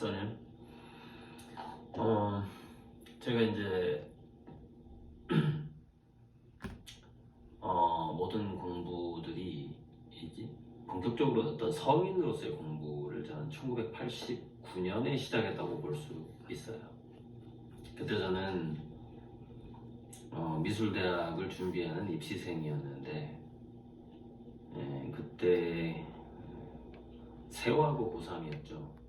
써님. 어, 제가 이제 어, 모든 공부들이 이제 본격적으로 어떤 성인으로서의 공부를 저는 1989년에 시작했다고 볼 수 있어요. 그때 저는 어, 미술대학을 준비하는 입시생이었는데 예, 그때 세화고 고3이었죠.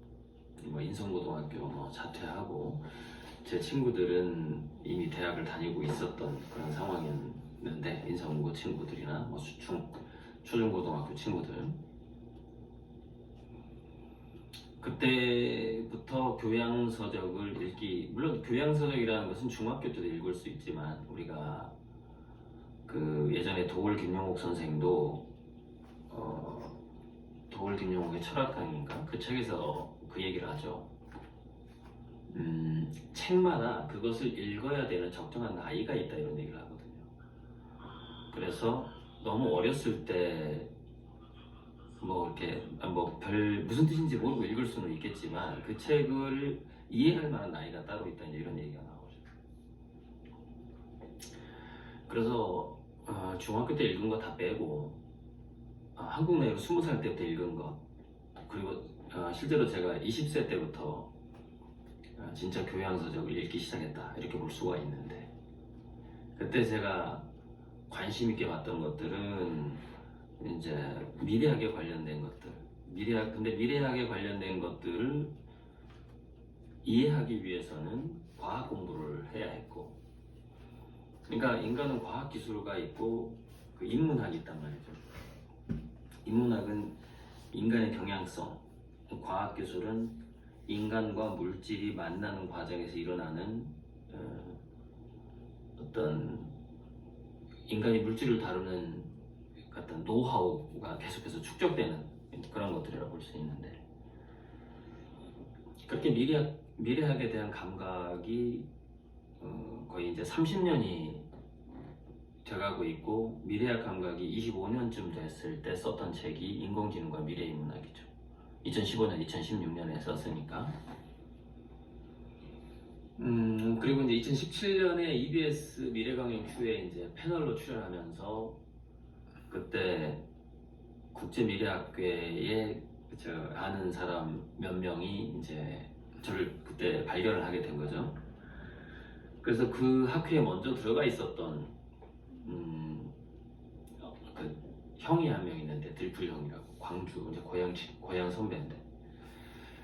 뭐 인성고등학교 뭐 자퇴하고 제 친구들은 이미 대학을 다니고 있었던 그런 상황이었는데 인성고 친구들이나 뭐 수중 초중고등학교 친구들. 그때부터 교양서적을 읽기 물론 교양서적이라는 것은 중학교 때도 읽을 수 있지만 우리가 그 예전에 도울 김용옥 선생도 어, 도울 김용옥의 철학강인가? 그 책에서 그 얘기를 하죠. 음, 책마다 그것을 읽어야 되는 적정한 나이가 있다 이런 얘기를 하거든요. 그래서 너무 어렸을 때 뭐 이렇게 뭐 별 무슨 뜻인지 모르고 읽을 수는 있겠지만 그 책을 이해할 만한 나이가 따로 있다 이런 얘기가 나오죠. 그래서 어, 중학교 때 읽은 거 다 빼고 어, 한국 내로 20살 때부터 읽은 것 그리고 어, 실제로 제가 20세 때부터 어, 진짜 교양서적을 읽기 시작했다 이렇게 볼 수가 있는데 그때 제가 관심 있게 봤던 것들은 이제 미래학에 관련된 것들 미래학 근데 미래학에 관련된 것들을 이해하기 위해서는 과학 공부를 해야 했고 그러니까 인간은 과학 기술가 있고 그 인문학이 있단 말이죠. 인문학은 인간의 경향성 과학 기술은 인간과 물질이 만나는 과정에서 일어나는 어, 어떤 인간이 물질을 다루는 어떤 노하우가 계속해서 축적되는 그런 것들이라고 볼 수 있는데 그렇게 미래학, 미래학에 대한 감각이 어, 거의 이제 30년이 돼가고 있고 미래학 감각이 25년쯤 됐을 때 썼던 책이 인공지능과 미래인문학이죠. 2015년, 2016년에 썼으니까. 음, 그리고 이제 2017년에 EBS 미래강연 Q에 이제 패널로 출연하면서 그때 국제미래학회에 저 아는 사람 몇 명이 이제 저를 그때 발견을 하게 된 거죠. 그래서 그 학회에 먼저 들어가 있었던 음, 어, 그 형이 한 명 있는데 들풀 형이라고 광주 이제 고향 친- 고향 선배인데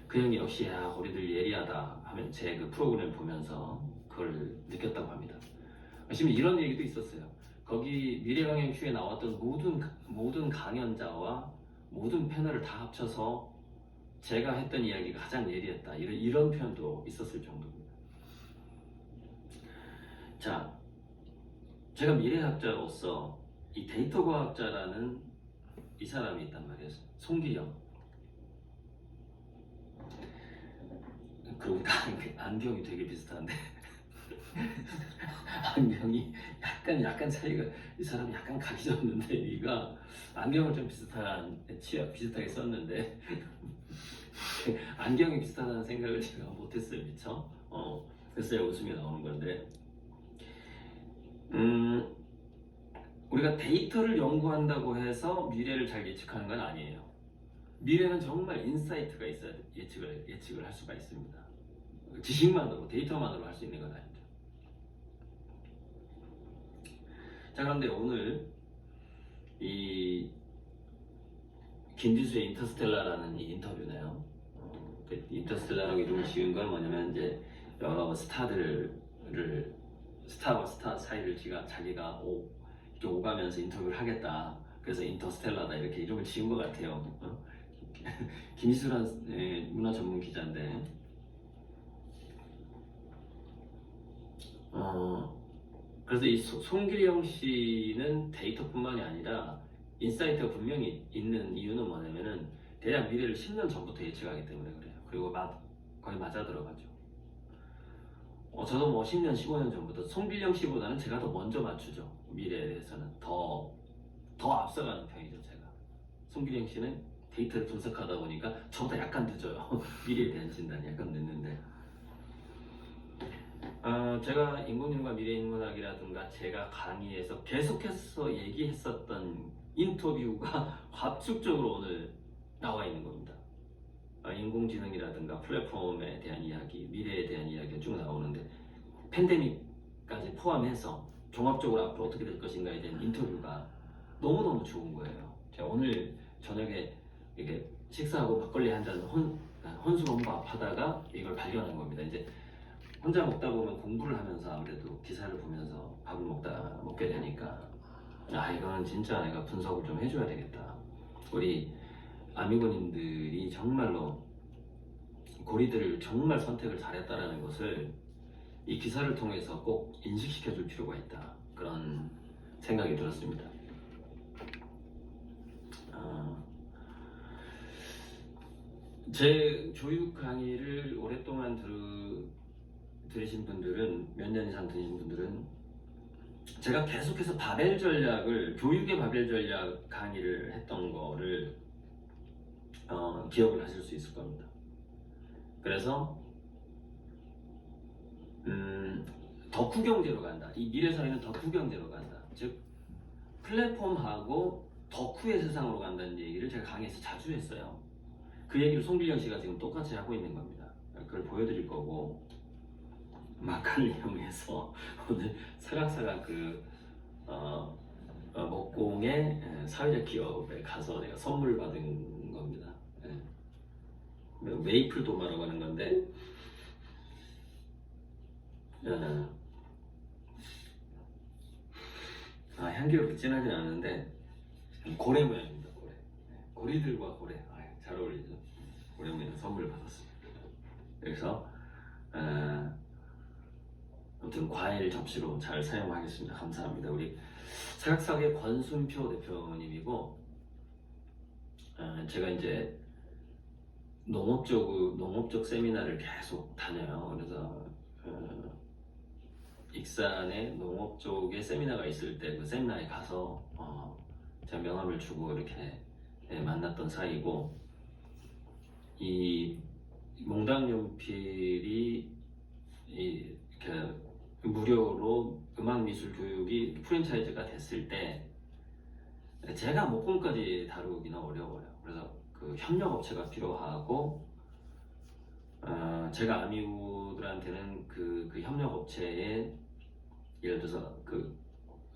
그 형이 역시 야 우리들 예리하다 하면 제 그 프로그램 보면서 그걸 느꼈다고 합니다. 지금 이런 얘기도 있었어요. 거기 미래강연 큐에 나왔던 모든 모든 강연자와 모든 패널을 다 합쳐서 제가 했던 이야기가 가장 예리했다 이런 이런 표현도 있었을 정도입니다. 자, 제가 미래학자로서 이 데이터 과학자라는 이 사람이 있단 말이에요. 송기영. 그리고 안- 안경이 되게 비슷한데. 안경이 약간 약간 차이가 이 사람이 약간 각이 졌는데 얘가 안경을 좀 비슷한 취업 비슷하게 썼는데. 안경이 비슷하다는 생각을 제가 못했어요. 미처. 어. 그래서 웃음이 나오는 건데. 음 우리가 데이터를 연구한다고 해서 미래를 잘 예측하는 건 아니에요 미래는 정말 인사이트가 있어야 예측을 예측을 할 수가 있습니다 지식만으로 데이터만으로 할 수 있는 건 아니죠. 자 그런데 오늘 이 김지수의 인터스텔라라는 이 인터뷰네요. 어, 그 인터스텔라라고 이름을 지은 건 뭐냐면 이제 여러 스타들을 스타와 스타 사이를 지가 자기가 오, 이렇게 오가면서 인터뷰를 하겠다. 그래서 인터스텔라다 이렇게 이름을 지은 것 같아요. 어? 김지수란 예, 문화 전문 기자인데 어, 그래서 이 소- 송기령 씨는 데이터뿐만이 아니라 인사이트가 분명히 있는 이유는 뭐냐면은 대략 미래를 10년 전부터 예측하기 때문에 그래요. 그리고 맞, 거의 맞아 들어가죠. 어, 저도 뭐 10년, 15년 전부터 송기령 씨보다는 제가 더 먼저 맞추죠. 미래에 대해서는 더, 더 앞서가는 편이죠, 제가. 송기령 씨는 데이터를 분석하다 보니까 저보다 약간 늦어요. 미래에 대한 진단이 약간 늦는데. 어, 제가 인공지능과 미래인문학이라든가 제가 강의에서 계속해서 얘기했었던 인터뷰가 압축적으로 오늘 나와 있는 겁니다. 어, 인공지능이라든가 플랫폼에 대한 이야기, 미래에 대한 이야기가 쭉 나오는데 팬데믹까지 포함해서 종합적으로 앞으로 어떻게 될 것인가에 대한 인터뷰가 너무너무 좋은 거예요. 제가 오늘 저녁에 이게 식사하고 막걸리 한 잔 혼술혼밥 하다가 이걸 발견한 겁니다. 이제 혼자 먹다 보면 공부를 하면서 아무래도 기사를 보면서 밥을 먹다 먹게 되니까 아 이거는 진짜 내가 분석을 좀 해줘야 되겠다. 우리 아미고님들이 정말로 고리들을 정말 선택을 잘했다라는 것을 이 기사를 통해서 꼭 인식시켜 줄 필요가 있다. 그런 생각이 들었습니다. 어, 제 교육 강의를 오랫동안 들, 들으신 분들은 몇 년 이상 들으신 분들은 제가 계속해서 바벨 전략을 교육의 바벨 전략 강의를 했던 거를 어, 기억을 하실 수 있을 겁니다. 그래서 음, 덕후 경제로 간다. 이 미래 사회는 덕후 경제로 간다. 즉 플랫폼하고 덕후의 세상으로 간다는 얘기를 제가 강의에서 자주 했어요. 그 얘기를 송길영 씨가 지금 똑같이 하고 있는 겁니다. 그걸 보여드릴 거고 막간을 이용해서 오늘 사각사각 그 어, 어, 목공의 에, 사회적 기업에 가서 내가 선물 받은 겁니다. 예. 메이플 도마라고 하는 건데 어, 아, 향기가 그렇게 진하진 않은데 고래 모양입니다. 고래. 네, 고리들과 고래. 아, 잘 어울리죠. 오랜만에 선물을 받았습니다. 그래서 어, 아무튼 과일 접시로 잘 사용하겠습니다. 감사합니다. 우리 사각사의 권순표 대표님이고 어, 제가 이제 농업적 농업적 세미나를 계속 다녀요. 그래서 어, 익산에 농업 쪽에 세미나가 있을 때 그 세미나에 가서 어, 제가 명함을 주고 이렇게 예, 만났던 사이고 이 몽당 연필이 이, 이렇게 무료로 음악 미술 교육이 프랜차이즈가 됐을 때 제가 목공까지 다루기는 어려워요. 그래서 그 협력 업체가 필요하고 어, 제가 아미우들한테는 그, 그 협력 업체에 예를 들어서 그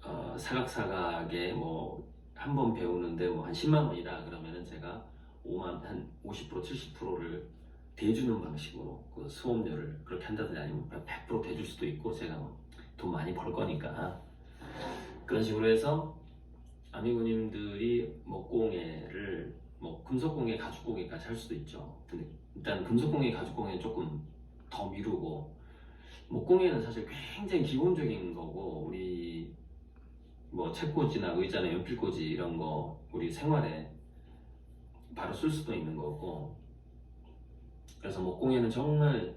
어, 사각사각에 뭐 한 번 배우는데 뭐 한 10만 원이다 그러면은 제가 5만 한 50% 70%를 대주는 방식으로 그 수업료를 그렇게 한다든지 아니면 100% 대줄 수도 있고 제가 뭐 돈 많이 벌 거니까 그런 식으로 해서 아미고님들이 목공예를 뭐 금속공예, 가죽공예까지 할 수도 있죠. 근데 일단 금속공예, 가죽공예 조금 더 미루고 목공예는 사실 굉장히 기본적인 거고 우리 뭐 책꽂이나 의자나 연필꽂이 이런 거 우리 생활에 바로 쓸 수도 있는 거고 그래서 목공예는 정말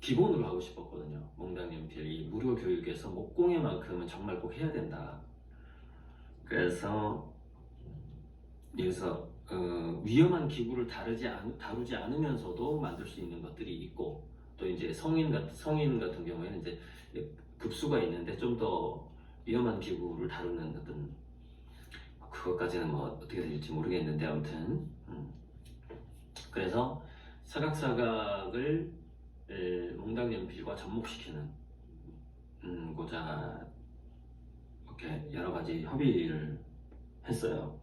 기본으로 하고 싶었거든요. 몽당 연필 이 무료 교육에서 목공예만큼은 정말 꼭 해야 된다. 그래서 여기서 어, 위험한 기구를 다루지, 않, 다루지 않으면서도 만들 수 있는 것들이 있고 또 이제 성인 같은 성인 같은 경우에는 이제 급수가 있는데 좀 더 위험한 기구를 다루는 어떤 그것까지는 뭐 어떻게 될지 모르겠는데 아무튼 음. 그래서 사각사각을 에, 몽당 연필과 접목시키는 음, 고자 이렇게 여러 가지 협의를 했어요.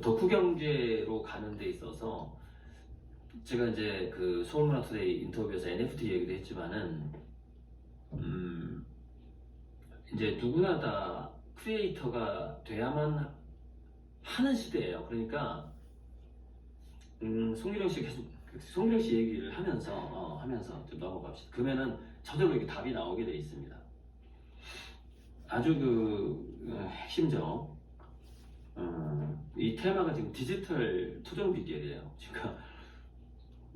덕후 경제로 가는 데 있어서 제가 이제 그 서울문화투데이 인터뷰에서 NFT 얘기도 했지만은 음 이제 누구나 다 크리에이터가 돼야만 하는 시대예요. 그러니까 음 송유령 씨 계속 송유령 씨 얘기를 하면서 어, 하면서 좀 넘어갑시다. 그러면은 저절로 이렇게 답이 나오게 돼 있습니다. 아주 그 어, 핵심적 어, 이 테마가 지금 디지털 토종 비결이에요. 그러니까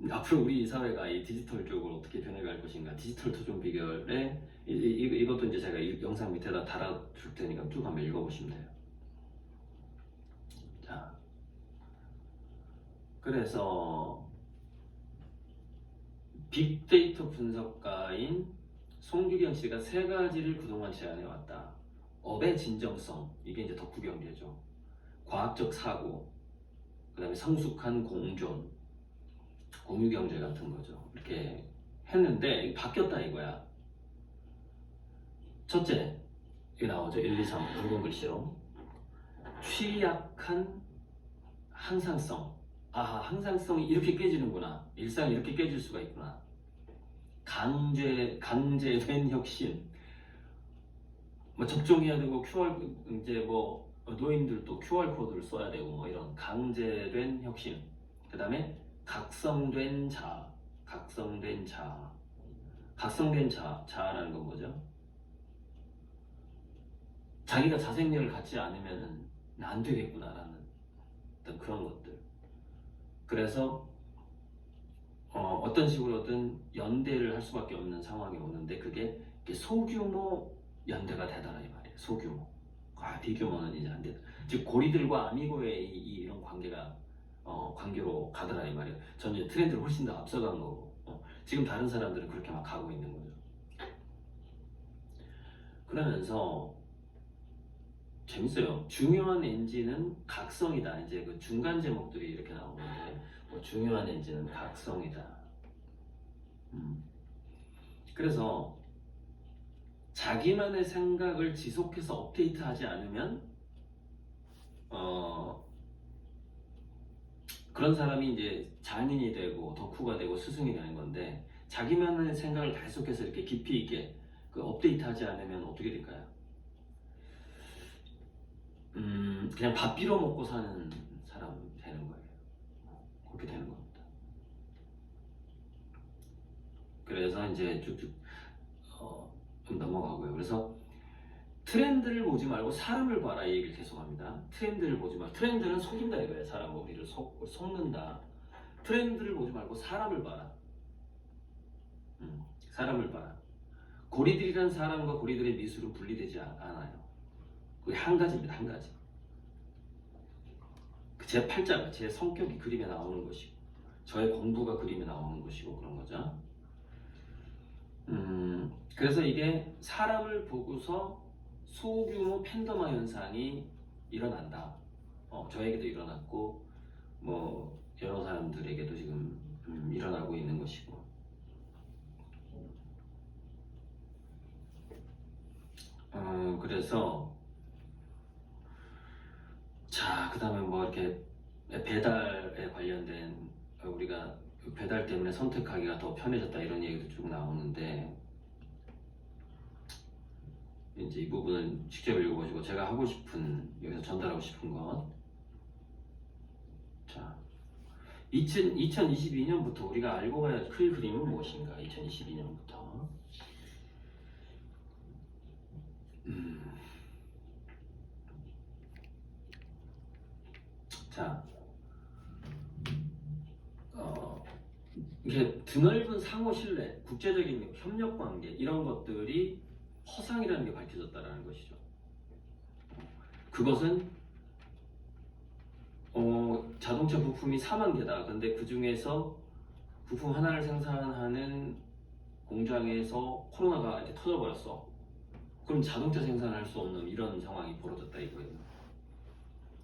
앞으로 우리 사회가 이 디지털 쪽으로 어떻게 변해갈 것인가, 디지털 토종 비결에 이, 이, 이것도 이제 제가 이 영상 밑에다 달아줄 테니까 쭉 한번 읽어보시면 돼요. 자, 그래서 빅데이터 분석가인 송규경 씨가 세 가지를 그동안 제안해 왔다. 업의 진정성 이게 이제 덕후 경제죠. 과학적 사고, 그 다음에 성숙한 공존, 공유 경제 같은 거죠. 이렇게 했는데 바뀌었다 이거야. 첫째, 이게 나오죠. 1, 2, 3 붉은 글씨로 취약한 항상성. 아하, 항상성이 이렇게 깨지는구나. 일상이 이렇게 깨질 수가 있구나. 강제, 강제된 혁신. 뭐 접종해야 되고 QR 이제 뭐 노인들도 QR 코드를 써야 되고 뭐 이런 강제된 혁신. 그 다음에 각성된 자, 각성된 자, 각성된 자, 자라는 건 뭐죠? 자기가 자생력을 갖지 않으면 안 되겠구나라는 어떤 그런 것들. 그래서 어, 어떤 식으로든 연대를 할 수밖에 없는 상황이 오는데 그게 소규모 연대가 되더라 이 말이에요. 소규모. 아 비규모는 이제 안 되다. 즉 고리들과 아미고의 이, 이- 이런 관계가 어, 관계로 가더라 이 말이에요. 저는 트렌드를 훨씬 더 앞서간 거고 어, 지금 다른 사람들은 그렇게 막 가고 있는 거죠. 그러면서 재밌어요. 중요한 엔진은 각성이다. 이제 그 중간 제목들이 이렇게 나오는데 뭐 중요한 엔진은 각성이다. 음. 그래서 자기만의 생각을 지속해서 업데이트하지 않으면 어 그런 사람이 이제 장인이 되고 덕후가 되고 스승이 되는 건데 자기만의 생각을 계속해서 이렇게 깊이 있게 그 업데이트하지 않으면 어떻게 될까요? 음 그냥 밥 빌어 먹고 사는 사람 되는 거예요. 그렇게 되는 겁니다. 그래서 이제 쭉쭉 어, 좀 넘어가고요. 그래서 트렌드를 보지 말고 사람을 봐라 이 얘기를 계속합니다. 트렌드를 보지 말. 트렌드는 속인다 이거예요. 사람 우리를 속 속는다. 트렌드를 보지 말고 사람을 봐라. 음, 사람을 봐라. 고리들이라는 사람과 고리들의 미술은 분리되지 않- 않아요. 그게 한 가지입니다. 한 가지. 그제 팔자가 제 성격이 그림에 나오는 것이고 저의 공부가 그림에 나오는 것이고 그런 거죠. 음, 그래서 이게 사람을 보고서 소규모 팬더마 현상이 일어난다. 어, 저에게도 일어났고 뭐 여러 사람들에게도 지금 음, 일어나고 있는 것이고. 어, 그래서 자, 그 다음에 뭐 이렇게 배달에 관련된 어, 우리가 배달 때문에 선택하기가 더 편해졌다 이런 얘기도 쭉 나오는데 이제 이 부분은 직접 읽어보시고 제가 하고 싶은 여기서 전달하고 싶은 것. 자, 2000, 2022년부터 우리가 알고 가야 할 그림은 무엇인가? 2022년부터. 음. 자, 어, 이게 드넓은 상호 신뢰, 국제적인 협력 관계 이런 것들이 허상이라는 게 밝혀졌다라는 것이죠. 그것은 어, 자동차 부품이 4만 개다. 근데 그 중에서 부품 하나를 생산하는 공장에서 코로나가 이렇게 터져버렸어. 그럼 자동차 생산할 수 없는 이런 상황이 벌어졌다 이거예요.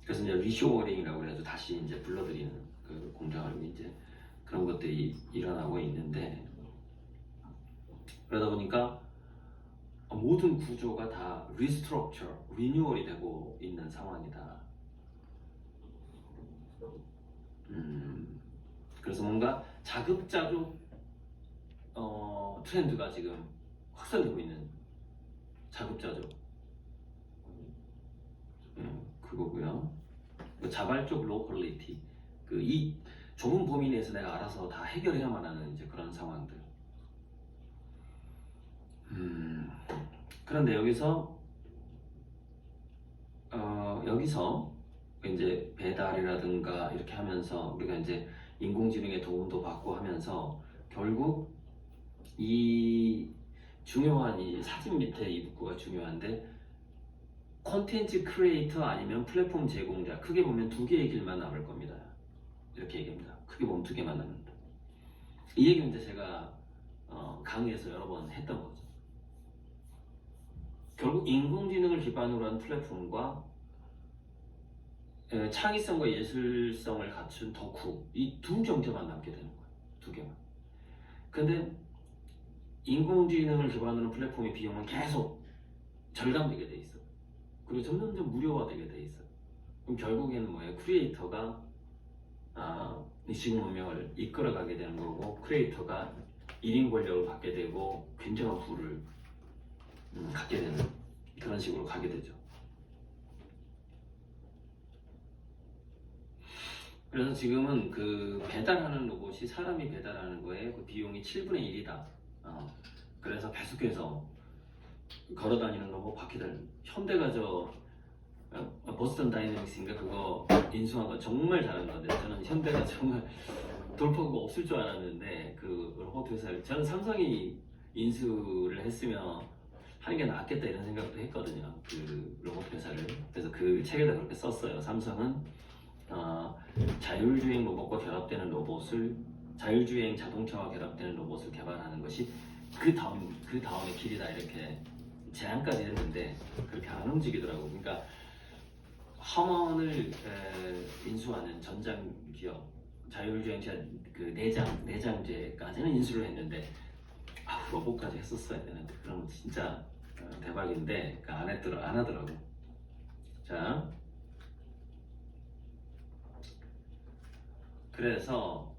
그래서 이제 리쇼어링이라고 해서 다시 이제 불러들이는 그 공장을 이제 그런 것들이 일어나고 있는데 그러다 보니까 모든 구조가 다 리스트럭처, 리뉴얼이 되고 있는 상황이다. 음, 그래서 뭔가 자급자족 어, 트렌드가 지금 확산되고 있는 자급자족. 음, 그거고요. 그 자발적 로컬리티. 그 이 좁은 범위 내에서 내가 알아서 다 해결해야만 하는 이제 그런 상황들. 음, 그런데 여기서 어, 여기서 이제 배달이라든가 이렇게 하면서 우리가 이제 인공지능의 도움도 받고 하면서 결국 이 중요한 이 사진 밑에 이 문구가 중요한데 콘텐츠 크리에이터 아니면 플랫폼 제공자 크게 보면 두 개의 길만 남을 겁니다. 이렇게 얘기합니다. 크게 보면 두 개만 남는다. 이 얘기는 이제 제가 어, 강의에서 여러 번 했던 거죠. 결국 인공지능을 기반으로 한 플랫폼과 에, 창의성과 예술성을 갖춘 덕후 이 두 경제만 남게 되는 거예요. 두 개만. 근데 인공지능을 기반으로 한 플랫폼의 비용은 계속 절감되게 돼 있어. 그리고 점점점 무료화되게 돼 있어. 그럼 결국에는 뭐예요? 크리에이터가 아, 이 지금 운명을 이끌어가게 되는 거고 크리에이터가 1인 권력을 받게 되고 굉장한 부를 음, 갖게 되는 그런 식으로 가게 되죠. 그래서 지금은 그 배달하는 로봇이 사람이 배달하는 거에 그 비용이 7분의 1이다. 어, 그래서 계속해서 걸어다니는 로봇 바퀴들 현대가 저 어, 보스턴 다이내믹스인가 그거 인수한 거 정말 잘한 건데 저는 현대가 정말 돌파구가 없을 줄 알았는데 그 로봇 회사를 저는 삼성이 인수를 했으면 하는 게 낫겠다 이런 생각도 했거든요. 그 로봇 회사를. 그래서 그 책에다 그렇게 썼어요. 삼성은 어, 자율주행 로봇과 결합되는 로봇을 자율주행 자동차와 결합되는 로봇을 개발하는 것이 그 다음 그 다음의 길이다. 이렇게 제안까지 했는데 그렇게 안 움직이더라고 그러니까 하먼을 에, 인수하는 전장 기업 자율주행차 그 내장 내장제까지는 인수를 했는데 아 로봇까지 했었어야 되는데 그러면 진짜 어, 대박인데 그안 했더라 안 하더라고. 자. 그래서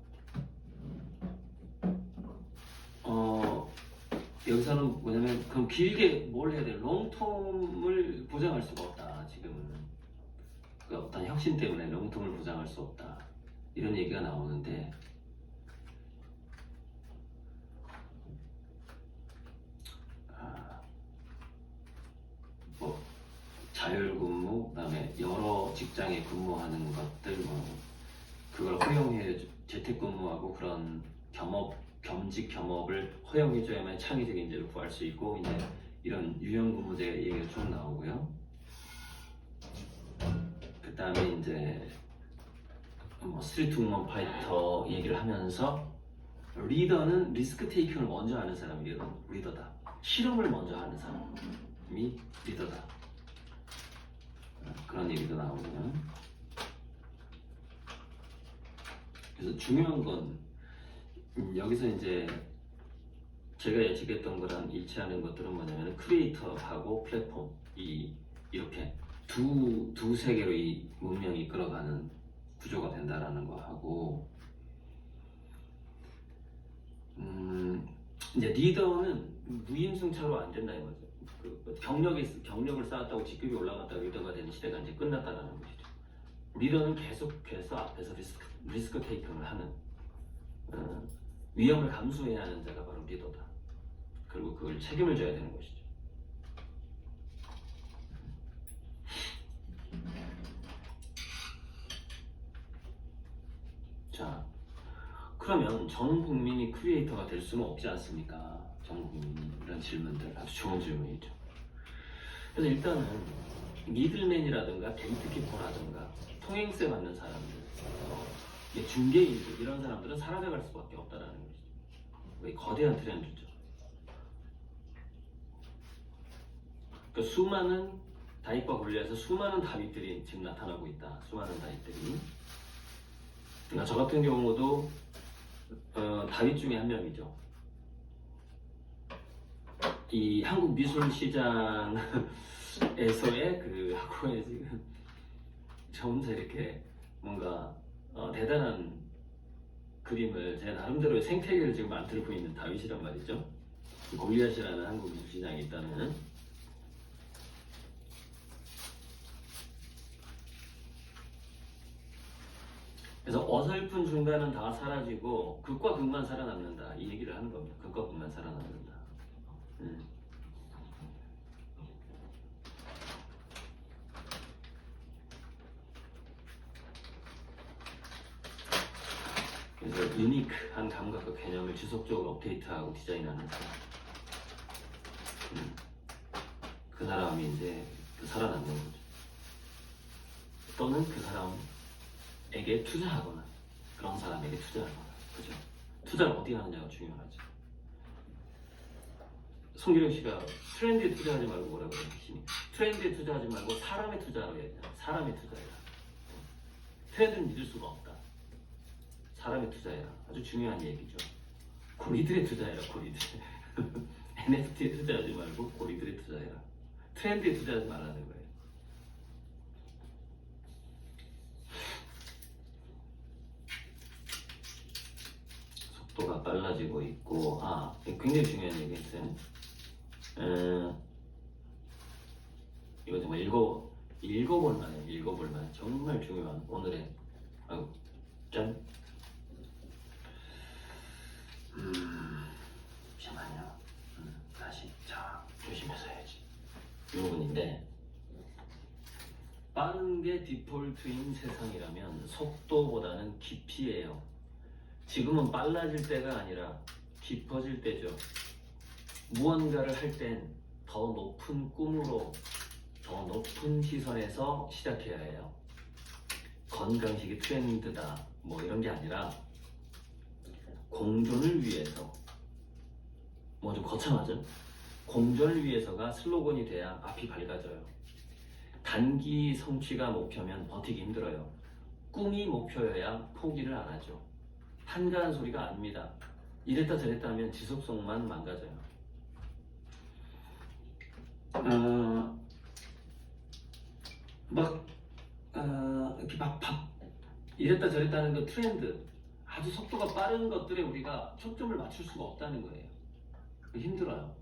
어 여기서는 뭐냐면 그럼 길게 뭘 해야 돼 롱텀을 보장할 수가 없다 지금은. 그 어떤 혁신 때문에 롱텀을 보장할 수 없다. 이런 얘기가 나오는데 아, 뭐 자율근무 그다음에 여러 직장에 근무하는 것들 뭐 그걸 허용해 재택근무하고 그런 겸업 겸직 겸업을 허용해줘야만 창의적인 인재를 구할 수 있고 이제 이런 유형근무제 얘기가 쭉 나오고요. 그 다음에 이제 뭐 스트리트 우먼 파이터 얘기를 하면서 리더는 리스크 테이킹을 먼저 하는 사람이 리더- 리더다. 실험을 먼저 하는 사람이 리더다. 어, 그런 얘기도 나오고요. 그래서 중요한 건 음, 여기서 이제 제가 예측했던 거랑 일치하는 것들은 뭐냐면 크리에이터하고 플랫폼 이 이렇게 두, 두 세계로 이 문명이 이끌어가는 구조가 된다라는 거 하고 음, 이제 리더는 무임승차로 안 된다 이거죠. 그 경력이 경력을 쌓았다고 직급이 올라갔다고 리더가 되는 시대가 이제 끝났다라는 것이죠. 리더는 계속해서 앞에서 리스크 리스크 테이킹을 하는 어, 위험을 감수해야 하는 자가 바로 리더다. 그리고 그걸 책임을 져야 되는 것이죠. 자, 그러면 전 국민이 크리에이터가 될 수는 없지 않습니까? 전 국민이 이런 질문들 아주 좋은 질문이죠. 그래서 일단은 미들맨이라든가 게이트키퍼라든가 통행세 받는 사람들, 어, 중개인들 이런 사람들은 사라져갈 수밖에 없다라는 것이죠. 왜 거대한 트렌드죠. 그러니까 수많은 다윗과 골리앗에서 수많은 다윗들이 지금 나타나고 있다. 수많은 다윗들이. 그러니까 저 같은 경우도 어, 다윗 중에 한 명이죠. 이 한국 미술 시장에서의 그 학원에 지금 저 혼자 이렇게 뭔가 어, 대단한 그림을 제 나름대로의 생태계를 지금 만들고 있는 다윗이란 말이죠. 그 골리앗이라는 한국 미술 시장에 있다는 그래서 어설픈 중간은 다 사라지고 극과 극만 살아남는다 이 얘기를 하는 겁니다. 극과 극만 살아남는다. 음. 그래서 유니크한 감각과 개념을 지속적으로 업데이트하고 디자인하는 사람. 음. 그 사람이 이제 그 살아남는 거죠. 또는 그 사람에게 투자하거나 그런 사람에게 투자하는 거야. 그죠? 투자를 어디 하느냐가 중요하죠. 송기령 씨가 트렌드에 투자하지 말고 뭐라고 그러시니? 트렌드에 투자하지 말고 사람에 투자하라고 얘기하잖아. 사람에 투자해라. 트렌드는 믿을 수가 없다. 사람에 투자해라. 아주 중요한 얘기죠. 고리들에 투자해라. 고리들. NFT에 투자하지 말고 고리들에 투자해라. 트렌드에 투자하지 말라는 거예요. 속도가 빨라지고 있고 아 굉장히 중요한 얘기였어 요. 에, 이거 정말 읽어 읽어볼 만해 읽어볼 만 정말 중요한 오늘의 아유 짠. 음 잠시만요. 음, 다시 자 조심해서 해야지. 이 부분인데 빠른 게 디폴트인 세상이라면 속도보다는 깊이예요. 지금은 빨라질 때가 아니라 깊어질 때죠. 무언가를 할 땐 더 높은 꿈으로 더 높은 시선에서 시작해야 해요. 건강식이 트렌드다 뭐 이런 게 아니라 공존을 위해서 뭐 좀 거창하죠? 공존을 위해서가 슬로건이 돼야 앞이 밝아져요. 단기 성취가 목표면 버티기 힘들어요. 꿈이 목표여야 포기를 안 하죠. 한가한 소리가 아닙니다. 이랬다 저랬다 하면 지속성만 망가져요. 어, 막, 어, 이렇게 막, 밥, 이랬다 저랬다 하는 그 트렌드, 아주 속도가 빠른 것들에 우리가 초점을 맞출 수가 없다는 거예요. 힘들어요.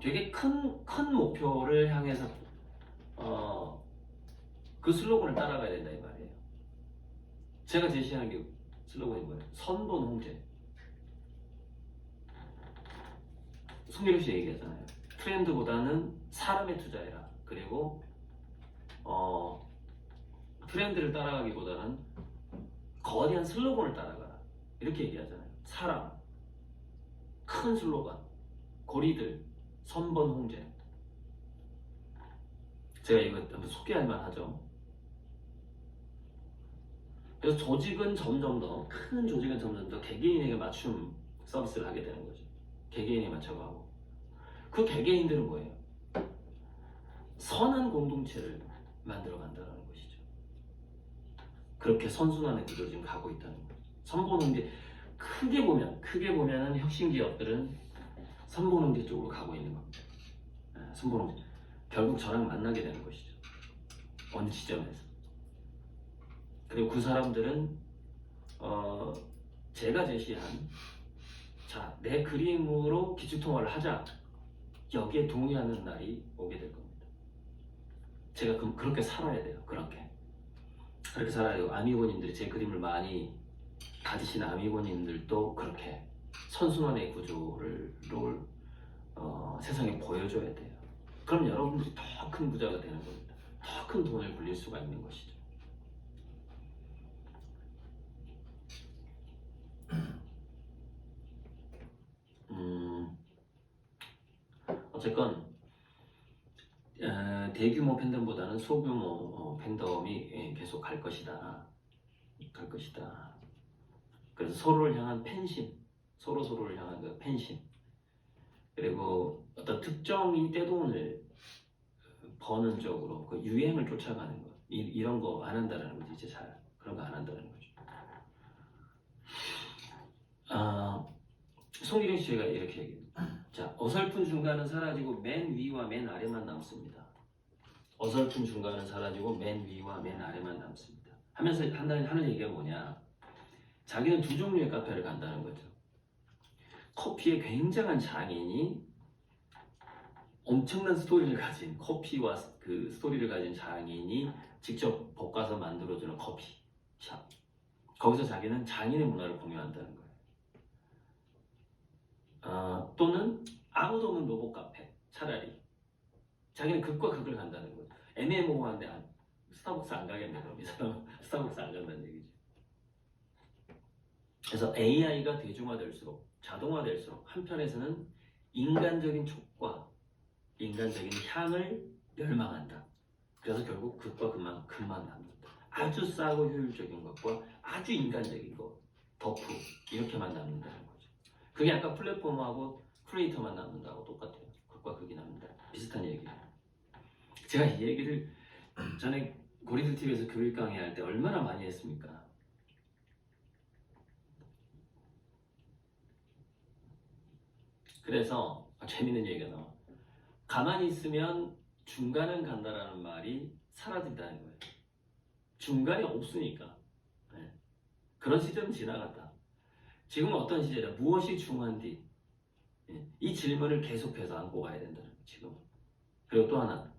되게 큰, 큰 목표를 향해서, 어, 그 슬로건을 따라가야 된다, 이 말이에요. 제가 제시하는 게 슬로건이 뭐예요? 선본 홍제. 송기룡 씨 얘기하잖아요. 트렌드보다는 사람에 투자해라. 그리고 어, 트렌드를 따라가기보다는 거대한 슬로건을 따라가라. 이렇게 얘기하잖아요. 사람, 큰 슬로건, 고리들, 선본 홍제. 제가 이거 한번 소개할 만하죠. 그래서 조직은 점점 더, 큰 조직은 점점 더 개개인에게 맞춤 서비스를 하게 되는 거죠. 개개인에 맞춰가고. 그 개개인들은 뭐예요? 선한 공동체를 만들어 간다는 것이죠. 그렇게 선순환의 구조로 지금 가고 있다는 거죠. 선보는게 크게 보면, 크게 보면은 혁신 기업들은 선보는게 쪽으로 가고 있는 겁니다. 예, 선보는게. 결국 저랑 만나게 되는 것이죠. 어느 지점에서. 그리고 그 사람들은 어, 제가 제시한 자, 내 그림으로 기축통화를 하자. 여기에 동의하는 날이 오게 될 겁니다. 제가 그, 그렇게 살아야 돼요. 그렇게. 그렇게 살아야 돼요. 아미고님들이 제 그림을 많이 가지신 아미고님들도 그렇게 선순환의 구조를 를, 어, 세상에 보여줘야 돼요. 그럼 여러분들이 더 큰 부자가 되는 겁니다. 더 큰 돈을 굴릴 수가 있는 것이죠. 음, 어쨌건 에, 대규모 팬덤보다는 소규모 어, 팬덤이 예, 계속 갈 것이다. 갈 것이다. 그래서 서로를 향한 팬심, 서로 서로를 향한 그 팬심, 그리고 어떤 특정이 떼돈을 버는 쪽으로 그 유행을 쫓아가는 것, 이, 이런 거 안 한다는 거지 이제 잘 그런 거 안 한다는 거죠. 아, 송기령 씨가 이렇게 얘기해요. 자, 어설픈 중간은 사라지고 맨 위와 맨 아래만 남습니다. 어설픈 중간은 사라지고 맨 위와 맨 아래만 남습니다. 하면서 한다는 하는 얘기가 뭐냐? 자기는 두 종류의 카페를 간다는 거죠. 커피의 굉장한 장인이 엄청난 스토리를 가진 커피와 그 스토리를 가진 장인이 직접 볶아서 만들어주는 커피 샵. 거기서 자기는 장인의 문화를 공유한다는 거예요. 아, 또는 아무도 없는 로봇 카페 차라리 자기는 극과 극을 간다는 거예요. 애매모호한데 안, 스타벅스 안 가겠네 그럼 이 사람 스타벅스 안 간다는 얘기죠. 그래서 AI가 대중화될수록 자동화될수록 한편에서는 인간적인 촉과 인간적인 향을 멸망한다. 그래서 결국 극과 극만 극만 남는다. 아주 싸고 효율적인 것과 아주 인간적인 것, 덕후 이렇게만 남는다는 거죠. 그게 아까 플랫폼하고 크리에이터만 남는다고 똑같아요. 극과 극이 남는다. 비슷한 얘기예요. 제가 이 얘기를 전에 고리들 TV에서 교육 강의할 때 얼마나 많이 했습니까? 그래서 아, 재밌는 얘기가 나와. 가만히 있으면 중간은 간다라는 말이 사라진다는 거예요. 중간이 없으니까. 네. 그런 시절은 지나갔다. 지금은 어떤 시절이야? 무엇이 중요한디? 예, 이 질문을 계속해서 안고 가야 된다는 지금. 그리고 또 하나.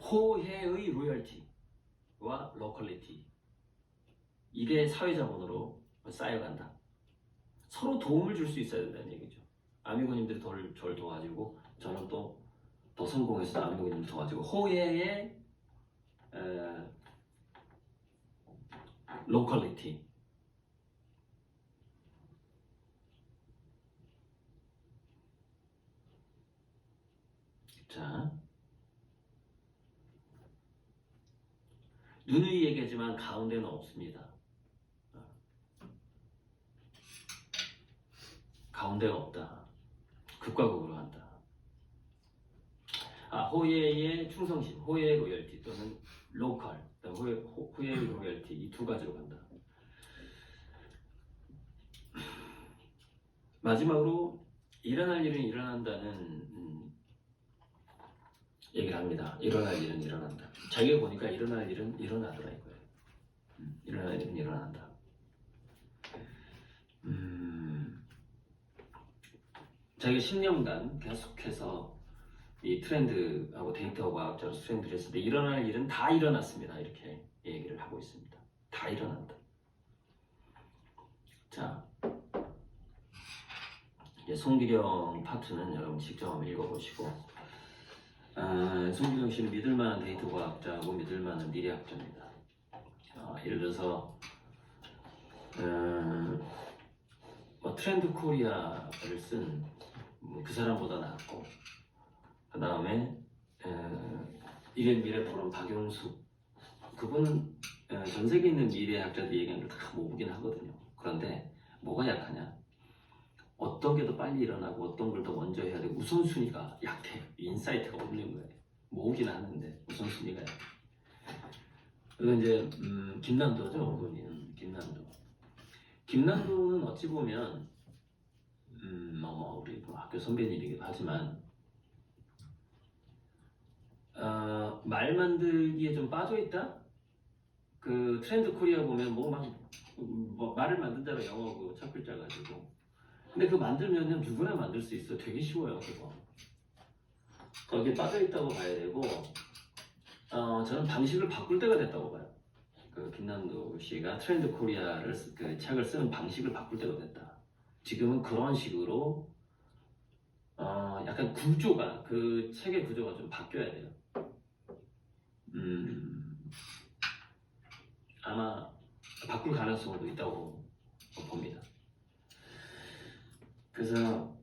호혜의 로열티와 로컬리티. 이게 사회자본으로 쌓여간다. 서로 도움을 줄 수 있어야 된다는 얘기죠. 아미고님들이 더, 저를 도와주고 저는 또 더 성공해서 아미고님들 도와주고 호혜의 에, 로컬리티 자 누누이 얘기하지만 가운데는 없습니다. 가운데가 없다. 극과 극으로 한다. 아, 호예의 충성심, 호예의 로열티 또는 로컬, 호예, 호, 호예의 로열티 이 두 가지로 간다. 마지막으로 일어날 일은 일어난다는 음, 얘기를 합니다. 일어날 일은 일어난다. 자기가 보니까 일어날 일은 일어나더라 이거예요. 음, 일어날 일은 일어난다. 음, 자기가 10년간 계속해서 이 트렌드하고 데이터 과학자로 트렌드를 했을 때 일어날 일은 다 일어났습니다. 이렇게 얘기를 하고 있습니다. 다 일어난다. 자, 이제 송기령 파트는 여러분 직접 한번 읽어보시고 아, 송기령 씨는 믿을 만한 데이터 과학자하고 믿을 만한 미래학자입니다. 어, 예를 들어서 음, 뭐 트렌드 코리아를 쓴그 사람보다 낫고 그 다음에 이래 미래 포럼 박용수 그분은 에, 전 세계에 있는 미래학자들이 얘기하는 걸다 모으긴 하거든요. 그런데 뭐가 약하냐? 어떤 게 더 빨리 일어나고 어떤 걸 더 먼저 해야 되고 우선순위가 약해. 인사이트가 없는 거예요. 모으긴 하는데 우선순위가 약해. 그리고 이제 음, 김남도죠, 그분이 김남도. 김남도는 어찌 보면 음, 뭐, 뭐 우리 뭐 학교 선배님이기도 하지만 어, 말 만들기에 좀 빠져 있다. 그 트렌드 코리아 보면 뭐막 뭐 말을 만든다고 영어 그첫 글자 가지고. 근데 그 만들면은 누구나 만들 수 있어. 되게 쉬워요 그거. 거기에 빠져 있다고 봐야 되고, 어, 저는 방식을 바꿀 때가 됐다고 봐요. 그 김남도 씨가 트렌드 코리아를 쓰- 그 책을 쓰는 방식을 바꿀 때가 됐다. 지금은 그런 식으로 어, 약간 구조가 그 책의 구조가 좀 바뀌어야 돼요. 음, 아마 바꿀 가능성도 있다고 봅니다. 그래서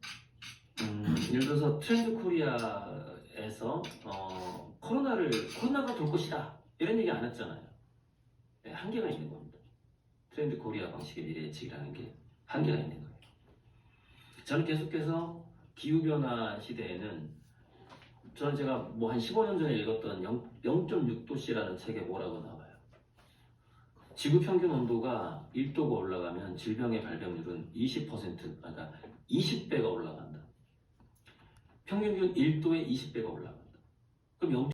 음, 예를 들어서 트렌드 코리아에서 어, 코로나를 코로나가 돌 것이다 이런 얘기 안 했잖아요. 네, 한계가 있는 겁니다. 트렌드 코리아 방식의 미래 예측이라는 게 한계가 있는 거예요. 저는 계속해서 기후 변화 시대에는 저는 제가 뭐 한 15년 전에 읽었던 0.6도씨라는 책에 뭐라고 나와요. 지구 평균 온도가 1도가 올라가면 질병의 발병률은 20% 그러니까 20배가 올라간다. 평균 1도에 20배가 올라간다. 그럼